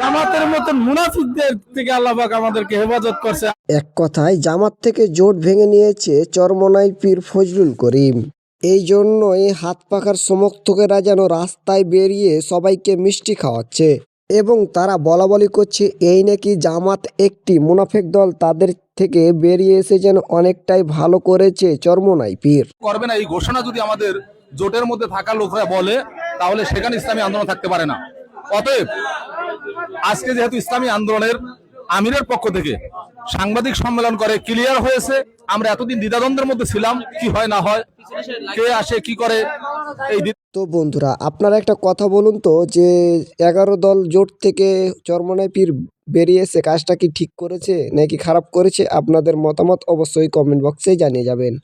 জামাতের মতন মুনাফিকদের থেকে আল্লাহ পাক আমাদেরকে হেফাজত করছে। এক কথায় জামাত থেকে জোট ভেঙে নিয়েছে চরমনাই পীর ফজলুল করিম। এই জন্যই হাত পাখার সমর্থকেরা যেন রাস্তায় বেরিয়ে সবাইকে মিষ্টি খাওয়াচ্ছে এবং তারা বলা বলি করছে এই নাকি জামাত একটি মুনাফেক দল তাদের থেকে বেরিয়ে এসে যেন অনেকটাই ভালো করেছে চরমনাই পীর। করবে না এই ঘোষণা যদি আমাদের জোটের মধ্যে থাকা লোকরা বলে তাহলে সেখানে ইসলামী আন্দোলন থাকতে পারে না। অতএব আজকে যেহেতু ইসলামী আন্দোলনের আমিরের পক্ষ থেকে সাংবাদিক সম্মেলন করে ক্লিয়ার হয়েছে, আমরা এতদিন দ্বিধাদ্বন্দ্বের মধ্যে ছিলাম, কি হয় না হয়, কে আসে, কি করে, এই তো বন্ধুরা, আপনারা একটা কথা বলুন তো, যে এগারো দল জোট থেকে চরমনাই পীর বেরিয়ে এসে কাজটা কি ঠিক করেছে নাকি খারাপ করেছে? আপনাদের মতামত অবশ্যই কমেন্ট বক্সে জানিয়ে যাবেন।